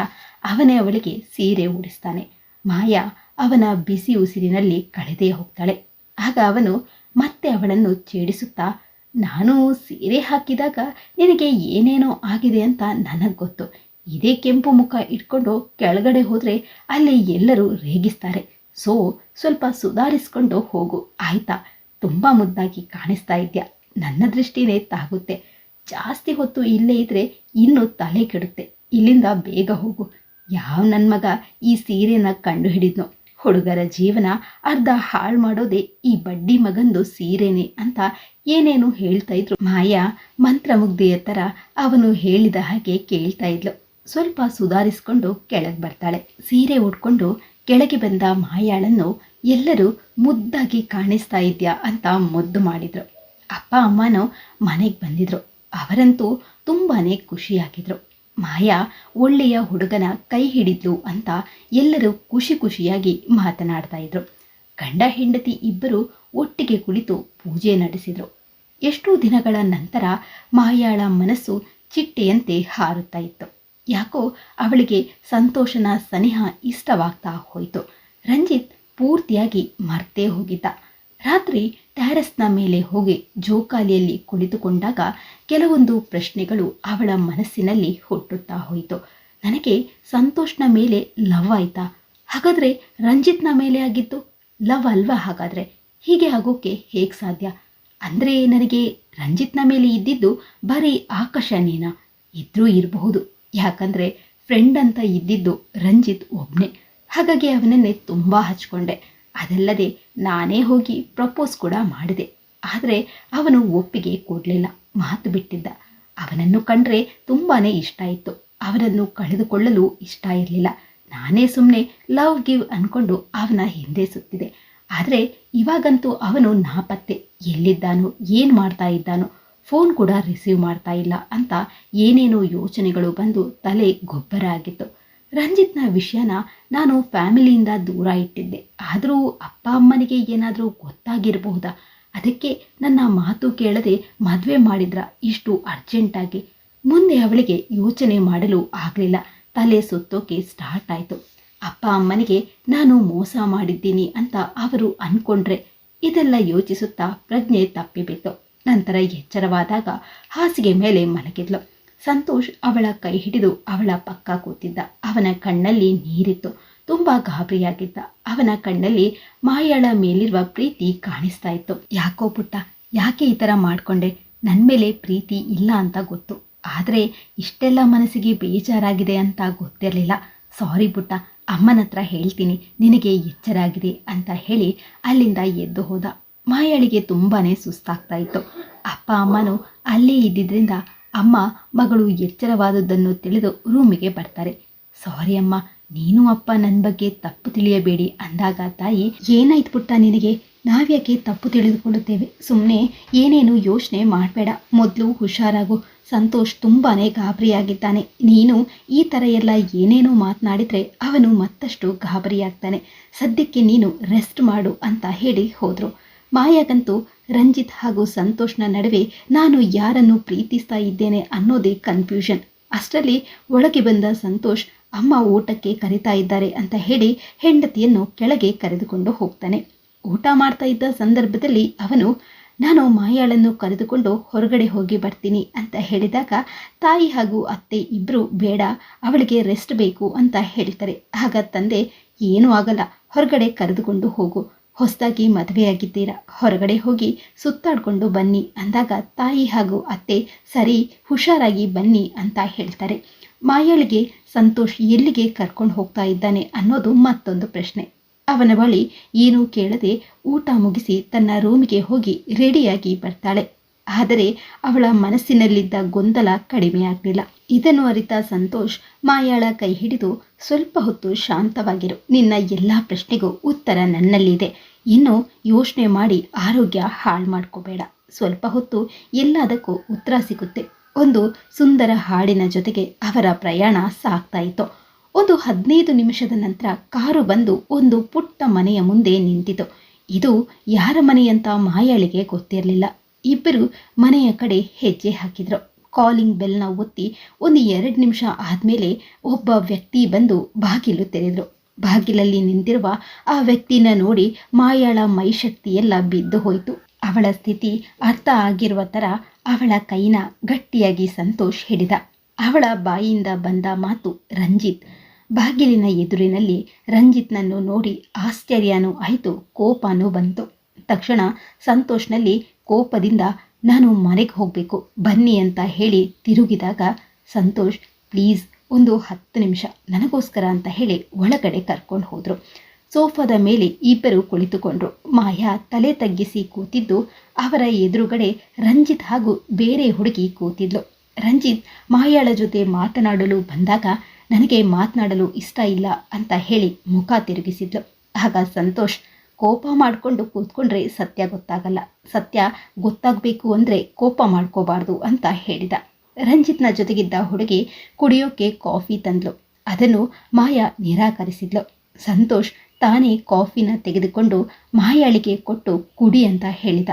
ಅವನೇ ಅವಳಿಗೆ ಸೀರೆ ಉಡಿಸ್ತಾನೆ. ಮಾಯಾ ಅವನ ಬಿಸಿ ಉಸಿರಿನಲ್ಲಿ ಕಳೆದೇ ಹೋಗ್ತಾಳೆ. ಆಗ ಅವನು ಮತ್ತೆ ಅವಳನ್ನು ಛೇಡಿಸುತ್ತಾ, ನಾನು ಸೀರೆ ಹಾಕಿದಾಗ ನಿನಗೆ ಏನೇನೋ ಆಗಿದೆ ಅಂತ ನನಗೆ ಗೊತ್ತು. ಇದೇ ಕೆಂಪು ಮುಖ ಇಟ್ಕೊಂಡು ಕೆಳಗಡೆ ಹೋದರೆ ಅಲ್ಲಿ ಎಲ್ಲರೂ ರೇಗಿಸ್ತಾರೆ. ಸೊ, ಸ್ವಲ್ಪ ಸುಧಾರಿಸ್ಕೊಂಡು ಹೋಗು. ಆಯ್ತಾ? ತುಂಬ ಮುದ್ದಾಗಿ ಕಾಣಿಸ್ತಾ ಇದೆಯಾ? ನನ್ನ ದೃಷ್ಟಿನೇ ತಾಗುತ್ತೆ. ಜಾಸ್ತಿ ಹೊತ್ತು ಇಲ್ಲೇ ಇದ್ರೆ ಇನ್ನೂ ತಲೆ ಕೆಡುತ್ತೆ. ಇಲ್ಲಿಂದ ಬೇಗ ಹೋಗು. ಯಾವ ನನ್ನ ಮಗ ಈ ಸೀರೆನ ಕಂಡು ಹಿಡಿದ್ನೋ ಹುಡುಗರ ಜೀವನ ಅರ್ಧ ಹಾಳು ಮಾಡೋದೇ ಈ ಬಡ್ಡಿ ಮಗಂದು ಸೀರೆನೆ ಅಂತ ಏನೇನು ಹೇಳ್ತಾ ಇದ್ರು. ಮಾಯಾ ಮಂತ್ರಮುಗ್ಧೆಯ ಥರ ಅವನು ಹೇಳಿದ ಹಾಗೆ ಕೇಳ್ತಾ ಇದ್ಲು. ಸ್ವಲ್ಪ ಸುಧಾರಿಸ್ಕೊಂಡು ಕೆಳಗೆ ಬರ್ತಾಳೆ. ಸೀರೆ ಉಟ್ಕೊಂಡು ಕೆಳಗೆ ಬಂದ ಮಾಯಾಳನ್ನು ಎಲ್ಲರೂ ಮುದ್ದಾಗಿ ಕಾಣಿಸ್ತಾ ಇದ್ಯಾ ಅಂತ ಮುದ್ದು ಮಾಡಿದ್ರು. ಅಪ್ಪ ಅಮ್ಮನೂ ಮನೆಗೆ ಬಂದಿದ್ರು. ಅವರಂತೂ ತುಂಬಾ ಖುಷಿಯಾಗಿದ್ರು. ಮಾಯಾ ಒಳ್ಳೆಯ ಹುಡುಗನ ಕೈ ಹಿಡಿದ್ಲು ಅಂತ ಎಲ್ಲರೂ ಖುಷಿ ಖುಷಿಯಾಗಿ ಮಾತನಾಡ್ತಾ ಇದ್ರು. ಗಂಡ ಹೆಂಡತಿ ಇಬ್ಬರು ಒಟ್ಟಿಗೆ ಕುಳಿತು ಪೂಜೆ ನಡೆಸಿದ್ರು. ಎಷ್ಟೋ ದಿನಗಳ ನಂತರ ಮಾಯಾಳ ಮನಸ್ಸು ಚಿಟ್ಟೆಯಂತೆ ಹಾರುತ್ತಾ ಇತ್ತು. ಯಾಕೋ ಅವಳಿಗೆ ಸಂತೋಷನ ಸನಿಹ ಇಷ್ಟವಾಗ್ತಾ ಹೋಯಿತು. ರಂಜಿತ್ ಪೂರ್ತಿಯಾಗಿ ಮರ್ತೇ ಹೋಗಿದ್ದ. ರಾತ್ರಿ ಟ್ಯಾರಸ್ನ ಮೇಲೆ ಹೋಗಿ ಜೋಕಾಲಿಯಲ್ಲಿ ಕುಳಿತುಕೊಂಡಾಗ ಕೆಲವೊಂದು ಪ್ರಶ್ನೆಗಳು ಅವಳ ಮನಸ್ಸಿನಲ್ಲಿ ಹುಟ್ಟುತ್ತಾ ಹೋಯಿತು. ನನಗೆ ಸಂತೋಷ್ನ ಮೇಲೆ ಲವ್ ಆಯ್ತಾ? ಹಾಗಾದರೆ ರಂಜಿತ್ನ ಮೇಲೆ ಆಗಿತ್ತು ಲವ್ ಅಲ್ವಾ ಹಾಗಾದರೆ? ಹೀಗೆ ಆಗೋಕೆ ಹೇಗೆ ಸಾಧ್ಯ? ಅಂದರೆ ನನಗೆ ರಂಜಿತ್ನ ಮೇಲೆ ಇದ್ದಿದ್ದು ಬರೀ ಆಕರ್ಷಣೆನಾ? ಇದ್ರೂ ಇರಬಹುದು. ಯಾಕಂದರೆ ಫ್ರೆಂಡ್ ಅಂತ ಇದ್ದಿದ್ದು ರಂಜಿತ್ ಒಬ್ಬನೇ ಹಾಗಾಗಿ ಅವನನ್ನೇ ತುಂಬ ಹಚ್ಕೊಂಡೆ. ಅದಲ್ಲದೆ ನಾನೇ ಹೋಗಿ ಪ್ರಪೋಸ್ ಕೂಡ ಮಾಡಿದೆ. ಆದರೆ ಅವನು ಒಪ್ಪಿಗೆ ಕೊಡಲಿಲ್ಲ. ಮಾತು ಬಿಟ್ಟಿದ್ದ. ಅವನನ್ನು ಕಂಡ್ರೆ ತುಂಬಾ ಇಷ್ಟ ಇತ್ತು. ಅವನನ್ನು ಕಳೆದುಕೊಳ್ಳಲು ಇಷ್ಟ ಇರಲಿಲ್ಲ. ನಾನೇ ಸುಮ್ಮನೆ ಲವ್ ಗಿವ್ ಅಂದ್ಕೊಂಡು ಅವನ ಹಿಂದೆ ಸುತ್ತಿದೆ. ಆದರೆ ಇವಾಗಂತೂ ಅವನು ನಾಪತ್ತೆ. ಎಲ್ಲಿದ್ದಾನೋ, ಏನು ಮಾಡ್ತಾ ಇದ್ದಾನೋ, ಫೋನ್ ಕೂಡ ರಿಸೀವ್ ಮಾಡ್ತಾ ಇಲ್ಲ ಅಂತ ಏನೇನೋ ಯೋಚನೆಗಳು ಬಂದು ತಲೆ ಗೊಬ್ಬರ ಆಗಿತ್ತು. ರಂಜಿತ್ನ ವಿಷಯನ ನಾನು ಫ್ಯಾಮಿಲಿಯಿಂದ ದೂರ ಇಟ್ಟಿದ್ದೆ. ಆದರೂ ಅಪ್ಪ ಅಮ್ಮನಿಗೆ ಏನಾದರೂ ಗೊತ್ತಾಗಿರಬಹುದಾ? ಅದಕ್ಕೆ ನನ್ನ ಮಾತು ಕೇಳದೆ ಮದುವೆ ಮಾಡಿದ್ರ ಇಷ್ಟು ಅರ್ಜೆಂಟಾಗಿ. ಮುಂದೆ ಅವಳಿಗೆ ಯೋಚನೆ ಮಾಡಲು ಆಗಲಿಲ್ಲ. ತಲೆ ಸುತ್ತೋಕೆ ಸ್ಟಾರ್ಟ್ ಆಯಿತು. ಅಪ್ಪ ಅಮ್ಮನಿಗೆ ನಾನು ಮೋಸ ಮಾಡಿದ್ದೀನಿ ಅಂತ ಅವರು ಅಂದ್ಕೊಂಡ್ರೆ ಇದೆಲ್ಲ ಯೋಚಿಸುತ್ತಾ ಪ್ರಜ್ಞೆ ತಪ್ಪಿಬಿತ್ತು ನಂತರ ಎಚ್ಚರವಾದಾಗ ಹಾಸಿಗೆ ಮೇಲೆ ಮಲಗಿದ್ಲು. ಸಂತೋಷ್ ಅವಳ ಕೈ ಹಿಡಿದು ಅವಳ ಪಕ್ಕ ಕೂತಿದ್ದ. ಅವನ ಕಣ್ಣಲ್ಲಿ ನೀರಿತ್ತು. ತುಂಬ ಗಾಬರಿಯಾಗಿದ್ದ. ಅವನ ಕಣ್ಣಲ್ಲಿ ಮಾಯಾಳ ಮೇಲಿರುವ ಪ್ರೀತಿ ಕಾಣಿಸ್ತಾ ಇತ್ತು. ಯಾಕೋ ಪುಟ್ಟ, ಯಾಕೆ ಈ ಥರ ಮಾಡಿಕೊಂಡೆ? ನನ್ನ ಮೇಲೆ ಪ್ರೀತಿ ಇಲ್ಲ ಅಂತ ಗೊತ್ತು. ಆದರೆ ಇಷ್ಟೆಲ್ಲ ಮನಸ್ಸಿಗೆ ಬೇಜಾರಾಗಿದೆ ಅಂತ ಗೊತ್ತಿರಲಿಲ್ಲ. ಸಾರಿ ಪುಟ್ಟ, ಅಮ್ಮನ ಹತ್ರ ಹೇಳ್ತೀನಿ. ನಿನಗೆ ಎಚ್ಚರಾಗಿದೆ ಅಂತ ಹೇಳಿ ಅಲ್ಲಿಂದ ಎದ್ದು ಹೋದ. ಮಾಯಾಳಿಗೆ ತುಂಬಾ ಸುಸ್ತಾಗ್ತಾ ಇತ್ತು. ಅಪ್ಪ, ಅಮ್ಮನು ಅಲ್ಲೇ ಇದ್ದಿದ್ರಿಂದ ಅಮ್ಮ ಮಗಳು ಎಚ್ಚರವಾದದ್ದನ್ನು ತಿಳಿದು ರೂಮಿಗೆ ಬರ್ತಾರೆ. ಸಾರಿ ಅಮ್ಮ, ನೀನು ಅಪ್ಪ ನನ್ನ ಬಗ್ಗೆ ತಪ್ಪು ತಿಳಿಯಬೇಡಿ ಅಂದಾಗ ತಾಯಿ, ಏನಾಯ್ತು ಪುಟ್ಟ ನಿನಗೆ? ನಾವ್ಯಾಕೆ ತಪ್ಪು ತಿಳಿದುಕೊಳ್ಳುತ್ತೇವೆ? ಸುಮ್ಮನೆ ಏನೇನು ಯೋಚನೆ ಮಾಡಬೇಡ. ಮೊದಲು ಹುಷಾರಾಗು. ಸಂತೋಷ್ ತುಂಬಾ ಗಾಬರಿಯಾಗಿದ್ದಾನೆ. ನೀನು ಈ ಥರ ಎಲ್ಲ ಏನೇನೋ ಮಾತನಾಡಿದರೆ ಅವನು ಮತ್ತಷ್ಟು ಗಾಬರಿಯಾಗ್ತಾನೆ. ಸದ್ಯಕ್ಕೆ ನೀನು ರೆಸ್ಟ್ ಮಾಡು ಅಂತ ಹೇಳಿ ಹೋದರು. ಮಾಯಾಗಂತೂ ರಂಜಿತ್ ಹಾಗೂ ಸಂತೋಷ್ನ ನಡುವೆ ನಾನು ಯಾರನ್ನು ಪ್ರೀತಿಸ್ತಾ ಇದ್ದೇನೆ ಅನ್ನೋದೇ ಕನ್ಫ್ಯೂಷನ್ ಅಷ್ಟರಲ್ಲಿ ಒಳಗೆ ಬಂದ ಸಂತೋಷ್, ಅಮ್ಮ ಊಟಕ್ಕೆ ಕರಿತಾ ಇದ್ದಾರೆ ಅಂತ ಹೇಳಿ ಹೆಂಡತಿಯನ್ನು ಕೆಳಗೆ ಕರೆದುಕೊಂಡು ಹೋಗ್ತಾನೆ. ಊಟ ಮಾಡ್ತಾ ಇದ್ದ ಸಂದರ್ಭದಲ್ಲಿ ಅವನು, ನಾನು ಮಾಯಾಳನ್ನು ಕರೆದುಕೊಂಡು ಹೊರಗಡೆ ಹೋಗಿ ಬರ್ತೀನಿ ಅಂತ ಹೇಳಿದಾಗ ತಾಯಿ ಹಾಗೂ ಅತ್ತೆ ಇಬ್ಬರು ಬೇಡ, ಅವಳಿಗೆ ರೆಸ್ಟ್ ಬೇಕು ಅಂತ ಹೇಳ್ತಾರೆ ಆಗ ತಂದೆ, ಏನೂ ಆಗಲ್ಲ, ಹೊರಗಡೆ ಕರೆದುಕೊಂಡು ಹೋಗು ಹೊಸದಾಗಿ ಮದುವೆಯಾಗಿದ್ದೀರಾ? ಹೊರಗಡೆ ಹೋಗಿ ಸುತ್ತಾಡ್ಕೊಂಡು ಬನ್ನಿ ಅಂದಾಗ ತಾಯಿ ಹಾಗೂ ಅತ್ತೆ, ಸರಿ, ಹುಷಾರಾಗಿ ಬನ್ನಿ ಅಂತ ಹೇಳ್ತಾರೆ. ಮಾಯಾಳಿಗೆ ಸಂತೋಷ್ ಎಲ್ಲಿಗೆ ಕರ್ಕೊಂಡು ಹೋಗ್ತಾ ಇದ್ದಾನೆ ಅನ್ನೋದು ಮತ್ತೊಂದು ಪ್ರಶ್ನೆ. ಅವನ ಬಳಿ ಏನೂ ಕೇಳದೆ ಊಟ ಮುಗಿಸಿ ತನ್ನ ರೂಮಿಗೆ ಹೋಗಿ ರೆಡಿಯಾಗಿ ಬರ್ತಾಳೆ. ಆದರೆ ಅವಳ ಮನಸ್ಸಿನಲ್ಲಿದ್ದ ಗೊಂದಲ ಕಡಿಮೆಯಾಗಲಿಲ್ಲ. ಇದನ್ನು ಅರಿತ ಸಂತೋಷ್ ಮಾಯಾಳ ಕೈ ಹಿಡಿದು, ಸ್ವಲ್ಪ ಹೊತ್ತು ಶಾಂತವಾಗಿರು. ನಿನ್ನ ಎಲ್ಲ ಪ್ರಶ್ನೆಗೂ ಉತ್ತರ ನನ್ನಲ್ಲಿದೆ. ಇನ್ನು ಯೋಚನೆ ಮಾಡಿ ಆರೋಗ್ಯ ಹಾಳು ಮಾಡ್ಕೋಬೇಡ. ಸ್ವಲ್ಪ ಹೊತ್ತು ಎಲ್ಲದಕ್ಕೂ ಉತ್ತರ ಸಿಗುತ್ತೆ. ಒಂದು ಸುಂದರ ಹಾಡಿನ ಜೊತೆಗೆ ಅವರ ಪ್ರಯಾಣ ಸಾಗ್ತಾ ಇತ್ತು. ಒಂದು ಹದಿನೈದು ನಿಮಿಷದ ನಂತರ ಕಾರು ಬಂದು ಒಂದು ಪುಟ್ಟ ಮನೆಯ ಮುಂದೆ ನಿಂತಿತು. ಇದು ಯಾರ ಮನೆಯಂತ ಮಾಯಾಳಿಗೆ ಗೊತ್ತಿರಲಿಲ್ಲ. ಇಬ್ಬರು ಮನೆಯ ಕಡೆ ಹೆಜ್ಜೆ ಹಾಕಿದರು. ಕಾಲಿಂಗ್ ಬೆಲ್ನ ಒತ್ತಿ ಒಂದು ಎರಡು ನಿಮಿಷ ಆದಮೇಲೆ ಒಬ್ಬ ವ್ಯಕ್ತಿ ಬಂದು ಬಾಗಿಲು ತೆರೆದರು. ಬಾಗಿಲಲ್ಲಿ ನಿಂತಿರುವ ಆ ವ್ಯಕ್ತಿನ ನೋಡಿ ಮಾಯಾಳ ಮೈಶಕ್ತಿ ಎಲ್ಲ ಬಿದ್ದು ಹೋಯಿತು. ಅವಳ ಸ್ಥಿತಿ ಅರ್ಥ ಆಗಿರುವ ಥರ ಅವಳ ಕೈನ ಗಟ್ಟಿಯಾಗಿ ಸಂತೋಷ್ ಹಿಡಿದ. ಅವಳ ಬಾಯಿಯಿಂದ ಬಂದ ಮಾತು ರಂಜಿತ್. ಬಾಗಿಲಿನ ಎದುರಿನಲ್ಲಿ ರಂಜಿತ್ನನ್ನು ನೋಡಿ ಆಶ್ಚರ್ಯನೂ ಆಯಿತು, ಕೋಪನೂ ಬಂತು. ತಕ್ಷಣ ಸಂತೋಷ್ನಲ್ಲಿ ಕೋಪದಿಂದ ನಾನು ಮನೆಗೆ ಹೋಗಬೇಕು, ಬನ್ನಿ ಅಂತ ಹೇಳಿ ತಿರುಗಿದಾಗ, ಸಂತೋಷ್, ಪ್ಲೀಸ್, ಒಂದು ಹತ್ತು ನಿಮಿಷ, ನನಗೋಸ್ಕರ ಅಂತ ಹೇಳಿ ಒಳಗಡೆ ಕರ್ಕೊಂಡು ಹೋದರು. ಸೋಫಾದ ಮೇಲೆ ಇಬ್ಬರು ಕುಳಿತುಕೊಂಡ್ರು. ಮಾಯಾ ತಲೆ ತಗ್ಗಿಸಿ ಕೂತಿದ್ದು, ಅವರ ಎದುರುಗಡೆ ರಂಜಿತ್ ಹಾಗೂ ಬೇರೆ ಹುಡುಗಿ ಕೂತಿದ್ಲು. ರಂಜಿತ್ ಮಾಯಾಳ ಜೊತೆ ಮಾತನಾಡಲು ಬಂದಾಗ, ನನಗೆ ಮಾತನಾಡಲು ಇಷ್ಟ ಇಲ್ಲ ಅಂತ ಹೇಳಿ ಮುಖ ತಿರುಗಿಸಿದ್ಲು. ಆಗ ಸಂತೋಷ್ ಕೋಪ ಮಾಡಿಕೊಂಡು ಕೂತ್ಕೊಂಡ್ರೆ ಸತ್ಯ ಗೊತ್ತಾಗಲ್ಲ. ಸತ್ಯ ಗೊತ್ತಾಗಬೇಕು ಅಂದರೆ ಕೋಪ ಮಾಡ್ಕೋಬಾರ್ದು ಅಂತ ಹೇಳಿದ. ರಂಜಿತ್ನ ಜೊತೆಗಿದ್ದ ಹುಡುಗಿ ಕುಡಿಯೋಕೆ ಕಾಫಿ ತಂದ್ಲು. ಅದನ್ನು ಮಾಯಾ ನಿರಾಕರಿಸಿದ್ಲು. ಸಂತೋಷ್ ತಾನೇ ಕಾಫಿನ ತೆಗೆದುಕೊಂಡು ಮಾಯಾಳಿಗೆ ಕೊಟ್ಟು ಕುಡಿ ಅಂತ ಹೇಳಿದ.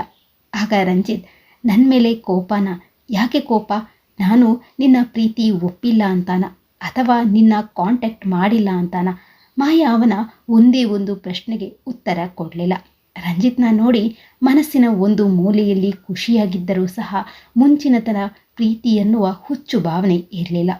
ಆಗ ರಂಜಿತ್ ನನ್ನ ಮೇಲೆ ಕೋಪನ? ಯಾಕೆ ಕೋಪ? ನಾನು ನಿನ್ನ ಪ್ರೀತಿ ಒಪ್ಪಿಲ್ಲ ಅಂತಾನ? ಅಥವಾ ನಿನ್ನ ಕಾಂಟ್ಯಾಕ್ಟ್ ಮಾಡಿಲ್ಲ ಅಂತಾನ? ಮಾಯಾ ಅವನ ಒಂದೇ ಒಂದು ಪ್ರಶ್ನೆಗೆ ಉತ್ತರ ಕೊಡಲಿಲ್ಲ. ರಂಜಿತ್ನ ನೋಡಿ ಮನಸ್ಸಿನ ಒಂದು ಮೂಲೆಯಲ್ಲಿ ಖುಷಿಯಾಗಿದ್ದರೂ ಸಹ ಮುಂಚಿನ ತನ ಪ್ರೀತಿ ಎನ್ನುವ ಹುಚ್ಚು ಭಾವನೆ ಇರಲಿಲ್ಲ.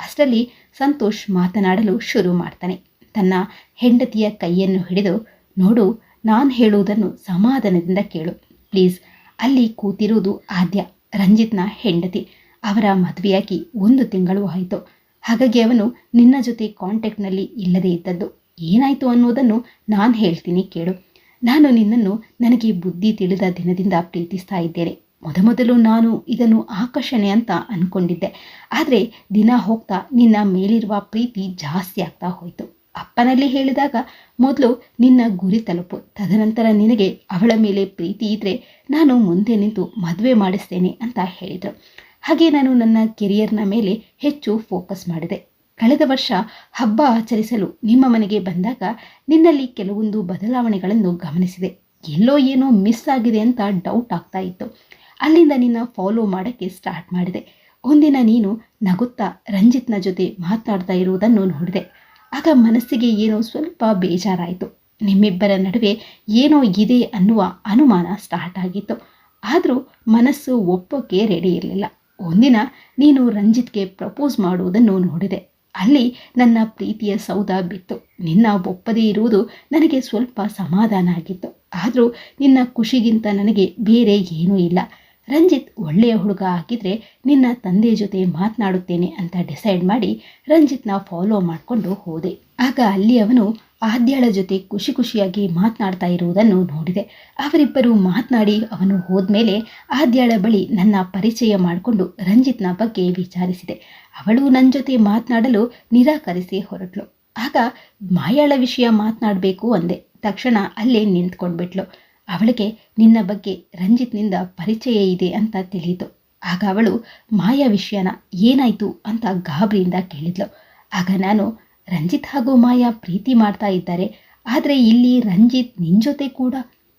ಅಷ್ಟರಲ್ಲಿ ಸಂತೋಷ್ ಮಾತನಾಡಲು ಶುರು ಮಾಡ್ತಾನೆ. ತನ್ನ ಹೆಂಡತಿಯ ಕೈಯನ್ನು ಹಿಡಿದು, ನೋಡು, ನಾನು ಹೇಳುವುದನ್ನು ಸಮಾಧಾನದಿಂದ ಕೇಳು. ಪ್ಲೀಸ್, ಅಲ್ಲಿ ಕೂತಿರುವುದು ಆದ್ಯ. ರಂಜಿತ್ನ ಹೆಂಡತಿ ಅವರ ಮದುವೆಯಾಗಿ ಒಂದು ತಿಂಗಳು ಆಯಿತು. ಹಾಗಾಗಿ ಅವನು ನಿನ್ನ ಜೊತೆ ಕಾಂಟ್ಯಾಕ್ಟ್ನಲ್ಲಿ ಇಲ್ಲದೇ ಇದ್ದದ್ದು. ಏನಾಯಿತು ಅನ್ನೋದನ್ನು ನಾನು ಹೇಳ್ತೀನಿ ಕೇಳು. ನಾನು ನಿನ್ನನ್ನು ನನಗೆ ಬುದ್ಧಿ ತಿಳಿದ ದಿನದಿಂದ ಪ್ರೀತಿಸ್ತಾ ಇದ್ದೇನೆ. ಮೊದಮೊದಲು ನಾನು ಇದನ್ನು ಆಕರ್ಷಣೆ ಅಂತ ಅಂದ್ಕೊಂಡಿದ್ದೆ ಆದರೆ ದಿನ ಹೋಗ್ತಾ ನಿನ್ನ ಮೇಲಿರುವ ಪ್ರೀತಿ ಜಾಸ್ತಿ ಆಗ್ತಾ ಹೋಯಿತು. ಅಪ್ಪನಲ್ಲಿ ಹೇಳಿದಾಗ ಮೊದಲು ನಿನ್ನ ಗುರಿ ತಲುಪು. ತದನಂತರ ನಿನಗೆ ಅವಳ ಮೇಲೆ ಪ್ರೀತಿ ಇದ್ದರೆ ನಾನು ಮುಂದೆ ನಿಂತು ಮದುವೆ ಮಾಡಿಸ್ತೇನೆ ಅಂತ ಹೇಳಿದರು. ಹಾಗೆ ನಾನು ನನ್ನ ಕೆರಿಯರ್ನ ಮೇಲೆ ಹೆಚ್ಚು ಫೋಕಸ್ ಮಾಡಿದೆ. ಕಳೆದ ವರ್ಷ ಹಬ್ಬ ಆಚರಿಸಲು ನಿಮ್ಮ ಮನೆಗೆ ಬಂದಾಗ ನಿನ್ನಲ್ಲಿ ಕೆಲವೊಂದು ಬದಲಾವಣೆಗಳನ್ನು ಗಮನಿಸಿದೆ. ಎಲ್ಲೋ ಏನೋ ಮಿಸ್ ಆಗಿದೆ ಅಂತ ಡೌಟ್ ಆಗ್ತಾ ಇತ್ತು. ಅಲ್ಲಿಂದ ನಿನ್ನ ಫಾಲೋ ಮಾಡೋಕ್ಕೆ ಸ್ಟಾರ್ಟ್ ಮಾಡಿದೆ. ಒಂದಿನ ನೀನು ನಗುತ್ತಾ ರಂಜಿತ್ನ ಜೊತೆ ಮಾತಾಡ್ತಾ ಇರುವುದನ್ನು ನೋಡಿದೆ. ಆಗ ಮನಸ್ಸಿಗೆ ಏನೋ ಸ್ವಲ್ಪ ಬೇಜಾರಾಯಿತು. ನಿಮ್ಮಿಬ್ಬರ ನಡುವೆ ಏನೋ ಇದೆ ಅನ್ನುವ ಅನುಮಾನ ಸ್ಟಾರ್ಟ್ ಆಗಿತ್ತು. ಆದರೂ ಮನಸ್ಸು ಒಪ್ಪೋಕ್ಕೆ ರೆಡಿ ಇರಲಿಲ್ಲ. ಒಂದಿನ ನೀನು ರಂಜಿತ್ಗೆ ಪ್ರಪೋಸ್ ಮಾಡುವುದನ್ನು ನೋಡಿದೆ. ಅಲ್ಲಿ ನನ್ನ ಪ್ರೀತಿಯ ಸೌಧ ಬಿತ್ತು. ನಿನ್ನ ಒಪ್ಪದೇ ಇರುವುದು ನನಗೆ ಸ್ವಲ್ಪ ಸಮಾಧಾನ ಆಗಿತ್ತು. ಆದರೂ ನಿನ್ನ ಖುಷಿಗಿಂತ ನನಗೆ ಬೇರೆ ಏನೂ ಇಲ್ಲ. ರಂಜಿತ್ ಒಳ್ಳೆಯ ಹುಡುಗ ಆಗಿದ್ರೆ ನಿನ್ನ ತಂದೆ ಜೊತೆ ಮಾತನಾಡುತ್ತೇನೆ ಅಂತ ಡಿಸೈಡ್ ಮಾಡಿ ರಂಜಿತ್ನ ಫಾಲೋ ಮಾಡಿಕೊಂಡು ಹೋದೆ. ಆಗ ಅಲ್ಲಿ ಅವನು ಆದ್ಯಾಳ ಜೊತೆ ಖುಷಿ ಖುಷಿಯಾಗಿ ಮಾತನಾಡ್ತಾ ಇರುವುದನ್ನು ನೋಡಿದೆ. ಅವರಿಬ್ಬರು ಮಾತನಾಡಿ ಅವನು ಹೋದ್ಮೇಲೆ ಆದ್ಯಾಳ ಬಳಿ ನನ್ನ ಪರಿಚಯ ಮಾಡಿಕೊಂಡು ರಂಜಿತ್ನ ಬಗ್ಗೆ ವಿಚಾರಿಸಿದೆ. ಅವಳು ನನ್ನ ಜೊತೆ ಮಾತನಾಡಲು ನಿರಾಕರಿಸಿ ಹೊರಟ್ಲು. ಆಗ ಮಾಯಾಳ ವಿಷಯ ಮಾತನಾಡಬೇಕು ಅಂದೆ. ತಕ್ಷಣ ಅಲ್ಲೇ ನಿಂತ್ಕೊಂಡ್ಬಿಟ್ಲು. ಅವಳಿಗೆ, ನಿನ್ನ ಬಗ್ಗೆ ರಂಜಿತ್ನಿಂದ ಪರಿಚಯ ಇದೆ ಅಂತ ತಿಳಿಯಿತು. ಆಗ ಅವಳು, ಮಾಯಾ ವಿಷಯನ ಏನಾಯಿತು? ಅಂತ ಗಾಬರಿಯಿಂದ ಕೇಳಿದ್ಲು. ಆಗ ನಾನು ರಂಜಿತ್ ಹಾಗೂ ಮಾಯಾ ಪ್ರೀತಿ ಮಾಡ್ತಾ ಇದ್ದಾರೆ. ಆದರೆ ಇಲ್ಲಿ ರಂಜಿತ್ ನಿನ್ನ ಜೊತೆ ಕೂಡ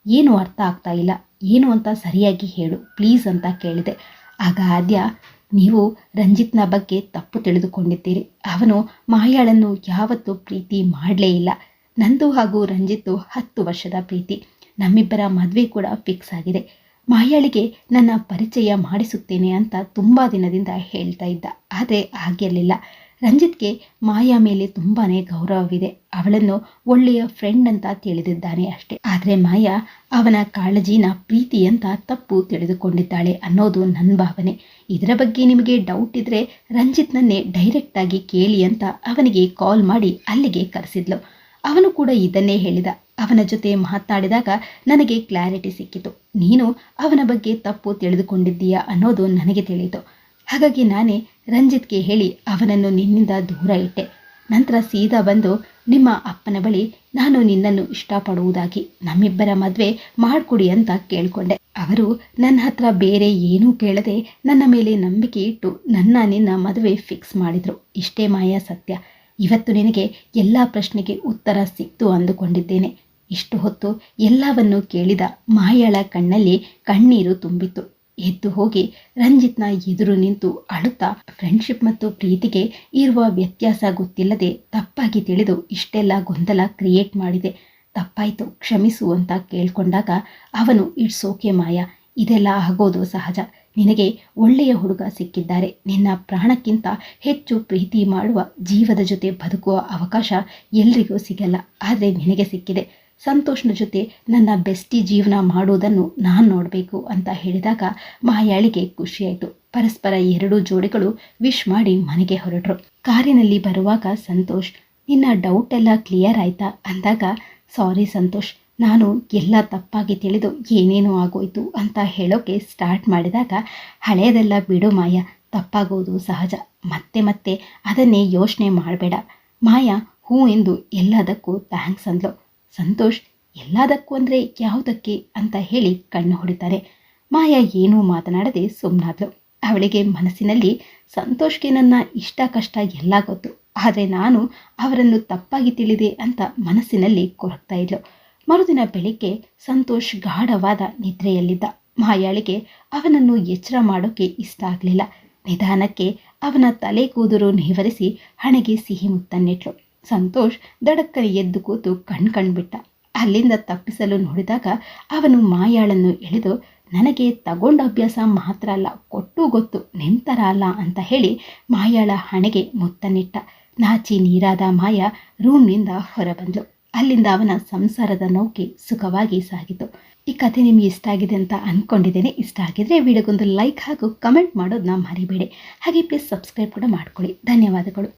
ಏನು ಅರ್ಥ ಆಗ್ತಾ ಇಲ್ಲ. ಏನು ಅಂತ ಸರಿಯಾಗಿ ಹೇಳು, ಪ್ಲೀಸ್ ಅಂತ ಕೇಳಿದೆ. ಆಗ ಆದ್ಯ, ನೀವು ರಂಜಿತ್ನ ಬಗ್ಗೆ ತಪ್ಪು ತಿಳಿದುಕೊಂಡಿದ್ದೀರಿ. ಅವನು ಮಾಯಾಳನ್ನು ಯಾವತ್ತೂ ಪ್ರೀತಿ ಮಾಡಲೇ ಇಲ್ಲ. ನಂದು ಹಾಗೂ ರಂಜಿತ್ತು ಹತ್ತು ವರ್ಷದ ಪ್ರೀತಿ. ನಮ್ಮಿಬ್ಬರ ಮದುವೆ ಕೂಡ ಫಿಕ್ಸ್ ಆಗಿದೆ. ಮಾಯಾಳಿಗೆ ನನ್ನ ಪರಿಚಯ ಮಾಡಿಸುತ್ತೇನೆ ಅಂತ ತುಂಬ ದಿನದಿಂದ ಹೇಳ್ತಾ ಇದ್ದ. ಆದರೆ ಆಗಿರಲಿಲ್ಲ. ರಂಜಿತ್ಗೆ ಮಾಯಾ ಮೇಲೆ ತುಂಬಾ ಗೌರವವಿದೆ. ಅವಳನ್ನು ಒಳ್ಳೆಯ ಫ್ರೆಂಡ್ ಅಂತ ತಿಳಿದಿದ್ದಾನೆ ಅಷ್ಟೇ. ಆದರೆ ಮಾಯಾ ಅವನ ಕಾಳಜಿನ ಪ್ರೀತಿ ಅಂತ ತಪ್ಪು ತಿಳಿದುಕೊಂಡಿದ್ದಾಳೆ ಅನ್ನೋದು ನನ್ನ ಭಾವನೆ. ಇದರ ಬಗ್ಗೆ ನಿಮಗೆ ಡೌಟ್ ಇದ್ದರೆ ರಂಜಿತ್ನನ್ನೇ ಡೈರೆಕ್ಟಾಗಿ ಕೇಳಿ ಅಂತ ಅವನಿಗೆ ಕಾಲ್ ಮಾಡಿ ಅಲ್ಲಿಗೆ ಕರೆಸಿದ್ಲು. ಅವನು ಕೂಡ ಇದನ್ನೇ ಹೇಳಿದ. ಅವನ ಜೊತೆ ಮಾತಾಡಿದಾಗ ನನಗೆ ಕ್ಲಾರಿಟಿ ಸಿಕ್ಕಿತು. ನೀನು ಅವನ ಬಗ್ಗೆ ತಪ್ಪು ತಿಳಿದುಕೊಂಡಿದ್ದೀಯಾ ಅನ್ನೋದು ನನಗೆ ತಿಳಿಯಿತು. ಹಾಗಾಗಿ ನಾನೇ ರಂಜಿತ್ಗೆ ಹೇಳಿ ಅವನನ್ನು ನಿನ್ನಿಂದ ದೂರ ಇಟ್ಟೆ. ನಂತರ ಸೀದಾ ಬಂದು ನಿಮ್ಮ ಅಪ್ಪನ ಬಳಿ ನಾನು ನಿನ್ನನ್ನು ಇಷ್ಟಪಡುವುದಾಗಿ ನಮ್ಮಿಬ್ಬರ ಮದುವೆ ಮಾಡಿಕೊಡಿ ಅಂತ ಕೇಳಿಕೊಂಡೆ. ಅವರು ನನ್ನ ಹತ್ರ ಬೇರೆ ಏನೂ ಕೇಳದೆ ನನ್ನ ಮೇಲೆ ನಂಬಿಕೆ ಇಟ್ಟು ನನ್ನ ನಿನ್ನ ಮದುವೆ ಫಿಕ್ಸ್ ಮಾಡಿದರು. ಇಷ್ಟೇ ಮಾಯಾ ಸತ್ಯ. ಇವತ್ತು ನಿನಗೆ ಎಲ್ಲ ಪ್ರಶ್ನೆಗೆ ಉತ್ತರ ಸಿಕ್ತು ಅಂದುಕೊಂಡಿದ್ದೇನೆ. ಇಷ್ಟು ಹೊತ್ತು ಎಲ್ಲವನ್ನು ಕೇಳಿದ ಮಾಯಾಳ ಕಣ್ಣಲ್ಲಿ ಕಣ್ಣೀರು ತುಂಬಿತು ಎದ್ದು ಹೋಗಿ ರಂಜಿತ್ನ ಎದುರು ನಿಂತು ಅಳುತ್ತಾ ಫ್ರೆಂಡ್ಶಿಪ್ ಮತ್ತು ಪ್ರೀತಿಗೆ ಇರುವ ವ್ಯತ್ಯಾಸ ಗೊತ್ತಿಲ್ಲದೆ ತಪ್ಪಾಗಿ ತಿಳಿದು ಇಷ್ಟೆಲ್ಲ ಗೊಂದಲ ಕ್ರಿಯೇಟ್ ಮಾಡಿದೆ. ತಪ್ಪಾಯಿತು, ಕ್ಷಮಿಸು ಅಂತ ಕೇಳ್ಕೊಂಡಾಗ ಅವನು, ಇಟ್ಸ್ ಓಕೆ ಮಾಯ, ಇದೆಲ್ಲ ಆಗೋದು ಸಹಜ. ನಿನಗೆ ಒಳ್ಳೆಯ ಹುಡುಗ ಸಿಕ್ಕಿದ್ದಾರೆ. ನಿನ್ನ ಪ್ರಾಣಕ್ಕಿಂತ ಹೆಚ್ಚು ಪ್ರೀತಿ ಮಾಡುವ ಜೀವದ ಜೊತೆ ಬದುಕುವ ಅವಕಾಶ ಎಲ್ರಿಗೂ ಸಿಗಲ್ಲ. ಆದರೆ ನಿನಗೆ ಸಿಕ್ಕಿದೆ. ಸಂತೋಷ್ನ ಜೊತೆ ನನ್ನ ಬೆಸ್ಟಿ ಜೀವನ ಮಾಡುವುದನ್ನು ನಾನು ನೋಡಬೇಕು ಅಂತ ಹೇಳಿದಾಗ ಮಾಯಾಳಿಗೆ ಖುಷಿಯಾಯಿತು. ಪರಸ್ಪರ ಎರಡೂ ಜೋಡಿಗಳು ವಿಶ್ ಮಾಡಿ ಮನೆಗೆ ಹೊರಟರು. ಕಾರಿನಲ್ಲಿ ಬರುವಾಗ ಸಂತೋಷ್, ನಿನ್ನ ಡೌಟ್ ಎಲ್ಲ ಕ್ಲಿಯರ್ ಆಯ್ತಾ? ಅಂದಾಗ ಸಾರಿ ಸಂತೋಷ್, ನಾನು ಎಲ್ಲ ತಪ್ಪಾಗಿ ತಿಳಿದು ಏನೇನೋ ಆಗೋಯ್ತು ಅಂತ ಹೇಳೋಕೆ ಸ್ಟಾರ್ಟ್ ಮಾಡಿದಾಗ ಹಳೆಯದೆಲ್ಲ ಬಿಡು ಮಾಯ, ತಪ್ಪಾಗೋದು ಸಹಜ. ಮತ್ತೆ ಮತ್ತೆ ಅದನ್ನೇ ಯೋಚನೆ ಮಾಡಬೇಡ. ಮಾಯಾ, ಹೂ ಎಂದು ಎಲ್ಲದಕ್ಕೂ ಥ್ಯಾಂಕ್ಸ್ ಅಂದ್ಲು. ಸಂತೋಷ್, ಎಲ್ಲದಕ್ಕೂ ಅಂದರೆ ಯಾವುದಕ್ಕೆ ಅಂತ ಹೇಳಿ ಕಣ್ಣು ಹೊಡಿತಾರೆ ಮಾಯಾ ಏನೂ ಮಾತನಾಡದೆ ಸುಮ್ಮನಾದ್ಲು ಅವಳಿಗೆ ಮನಸ್ಸಿನಲ್ಲಿ ಸಂತೋಷ್ಗೆ ನನ್ನ ಇಷ್ಟ ಕಷ್ಟ ಎಲ್ಲ ಗೊತ್ತು. ಆದರೆ ನಾನು ಅವರನ್ನು ತಪ್ಪಾಗಿ ತಿಳಿದೆ ಅಂತ ಮನಸ್ಸಿನಲ್ಲಿ ಕೊರಗ್ತಾ ಇದ್ಲು. ಮರುದಿನ ಬೆಳಿಗ್ಗೆ ಸಂತೋಷ್ ಗಾಢವಾದ ನಿದ್ರೆಯಲ್ಲಿದ್ದ. ಮಾಯಾಳಿಗೆ ಅವನನ್ನು ಎಚ್ಚರ ಮಾಡೋಕೆ ಇಷ್ಟ ಆಗಲಿಲ್ಲ. ನಿಧಾನಕ್ಕೆ ಅವನ ತಲೆ ಕೂದಲು ನಿವರಿಸಿ ಹಣೆಗೆ ಸಿಹಿ ಮುತ್ತನ್ನಿಟ್ಲು. ಸಂತೋಷ್ ದಡಕ್ಕನೆ ಎದ್ದು ಕೂತು ಕಣ್ ಕಣ್ಬಿಟ್ಟ. ಅಲ್ಲಿಂದ ತಪ್ಪಿಸಲು ನೋಡಿದಾಗ ಅವನು ಮಾಯಾಳನ್ನು ಎಳೆದು, ನನಗೆ ತಗೊಂಡ ಅಭ್ಯಾಸ ಮಾತ್ರ ಅಲ್ಲ, ಕೊಟ್ಟು ಗೊತ್ತು, ನಿಂತರ ಅಲ್ಲ ಅಂತ ಹೇಳಿ ಮಾಯಾಳ ಹಣೆಗೆ ಮುತ್ತನಿಟ್ಟ ನಾಚಿ ನೀರಾದ ಮಾಯ ರೂಮ್ನಿಂದ ಹೊರಬಂದ್ಲು ಅಲ್ಲಿಂದ ಅವನ ಸಂಸಾರದ ನೌಕೆ ಸುಖವಾಗಿ ಸಾಗಿತು. ಈ ಕಥೆ ನಿಮಗೆ ಇಷ್ಟ ಆಗಿದೆ ಅಂತ ಅಂದ್ಕೊಂಡಿದ್ದೇನೆ ಇಷ್ಟ ಆಗಿದ್ರೆ ವಿಡಿಯೋಗೊಂದು ಲೈಕ್ ಹಾಗೂ ಕಮೆಂಟ್ ಮಾಡೋದನ್ನ ಮರಿಬೇಡಿ. ಹಾಗೆ ಪ್ಲೀಸ್ ಸಬ್ಸ್ಕ್ರೈಬ್ ಕೂಡ ಮಾಡ್ಕೊಳ್ಳಿ. ಧನ್ಯವಾದಗಳು.